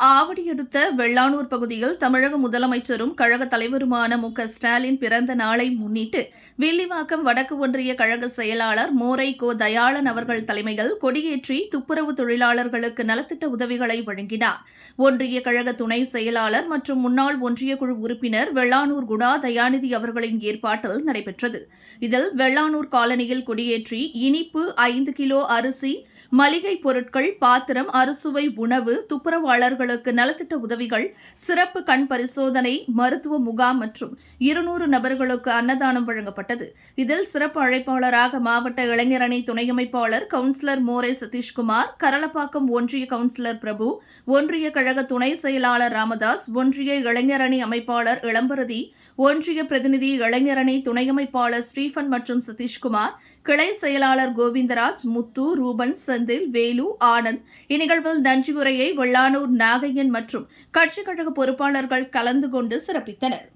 ஆவடி அடுத்த வெள்ளானூர் பகுதியில் தமிழக முதலமைச்சரும் கழக தலைவருமான மு ஸ்டாலின் பிறந்த நாளை முன்னிட்டு வில்லிவாக்கம் வடக்கு ஒன்றிய கழக செயலாளர் மோரை கோ தயாளன் அவர்கள் தலைமையில் கொடியேற்றி துப்புரவு தொழிலாளர்களுக்கு நலத்திட்ட உதவிகளை வழங்கினார். ஒன்றிய கழக துணை செயலாளர் மற்றும் முன்னாள் ஒன்றிய குழு உறுப்பினர் வெள்ளானூர் குணா தயாநிதி அவர்களின் ஏற்பாட்டில் நடைபெற்றது. இதில் வெள்ளானூர் காலனியில் கொடியேற்றி இனிப்பு ஐந்து கிலோ அரிசி மளிகை பொருட்கள் பாத்திரம் அறுசுவை உணவு துப்புரவாளர்கள் துப்புரவாளர்களுக்கு நலத்திட்ட உதவிகள் சிறப்பு கண் பரிசோதனை மருத்துவ முகாம் மற்றும் இருநூறு நபர்களுக்கு அன்னதானம் வழங்கப்பட்டது. இதில் சிறப்பு அழைப்பாளராக மாவட்ட இளைஞரணி துணை அமைப்பாளர் கவுன்சிலர் மோரே சதீஷ்குமார் கரலப்பாக்கம் ஒன்றிய கவுன்சிலர் பிரபு ஒன்றிய கழக துணை செயலாளர் ராமதாஸ் ஒன்றிய இளைஞரணி அமைப்பாளர் இளம்பரதி ஒன்றிய பிரதிநிதி இளைஞரணி துணையமைப்பாளர் ஸ்ரீபன் மற்றும் சதீஷ்குமார் கிளை செயலாளர் கோவிந்தராஜ் முத்து ரூபன் செந்தில் வேலு ஆனந்த். இந்நிகழ்வில் நன்றி உரையை வெள்ளானூர் நாகையன் மற்றும் கட்சிக் கழக பொறுப்பாளர்கள் கலந்து கொண்டு சிறப்பித்தனர்.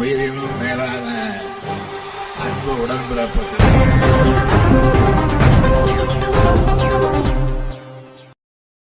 உயிரினும் மேலான அன்பு உடன்பிறப்பு.